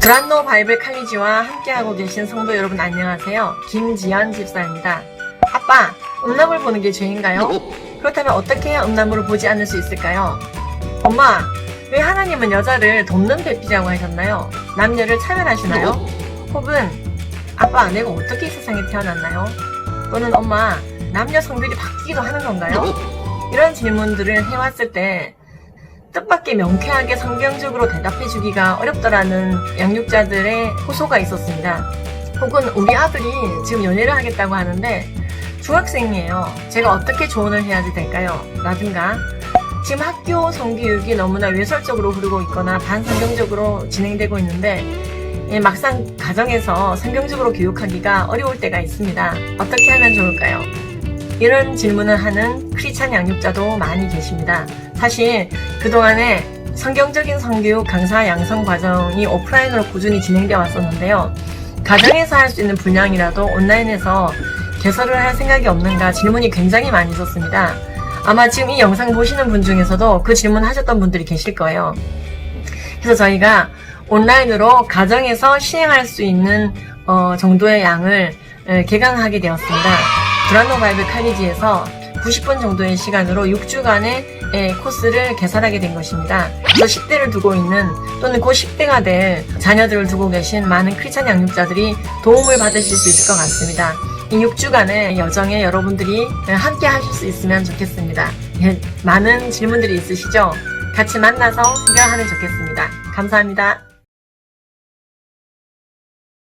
브란노 바이블 칼리지와 함께하고 계신 성도 여러분 안녕하세요. 김지연 집사입니다. 아빠, 음란물 보는 게 죄인가요? 그렇다면 어떻게 해야 음란물을 보지 않을 수 있을까요? 엄마, 왜 하나님은 여자를 돕는 배필이라고 하셨나요? 남녀를 차별하시나요? 혹은 아빠, 내가 어떻게 이 세상에 태어났나요? 또는 엄마, 남녀 성별이 바뀌기도 하는 건가요? 이런 질문들을 해왔을 때 뜻밖의 명쾌하게 성경적으로 대답해 주기가 어렵더라는 양육자들의 호소가 있었습니다. 혹은 우리 아들이 지금 연애를 하겠다고 하는데 중학생이에요. 제가 어떻게 조언을 해야지 될까요? 라든가 지금 학교 성교육이 너무나 외설적으로 흐르고 있거나 반성경적으로 진행되고 있는데 예, 막상 가정에서 성경적으로 교육하기가 어려울 때가 있습니다. 어떻게 하면 좋을까요? 이런 질문을 하는 크리스찬 양육자도 많이 계십니다. 사실 그동안에 성경적인 성교육 강사 양성 과정이 오프라인으로 꾸준히 진행되어 왔었는데요. 가정에서 할 수 있는 분량이라도 온라인에서 개설을 할 생각이 없는가 질문이 굉장히 많이 있었습니다. 아마 지금 이 영상 보시는 분 중에서도 그 질문 하셨던 분들이 계실 거예요. 그래서 저희가 온라인으로 가정에서 시행할 수 있는 어, 정도의 양을 에, 개강하게 되었습니다. 브란노 바이블 칼리지에서 90분 정도의 시간으로 6주간의 예, 코스를 개설하게 된 것입니다. 그래서 10대를 두고 있는 또는 곧 10대가 될 자녀들을 두고 계신 많은 크리스찬 양육자들이 도움을 받으실 수 있을 것 같습니다. 이 6주간의 여정에 여러분들이 함께 하실 수 있으면 좋겠습니다. 예, 많은 질문들이 있으시죠? 같이 만나서 해결하면 좋겠습니다. 감사합니다.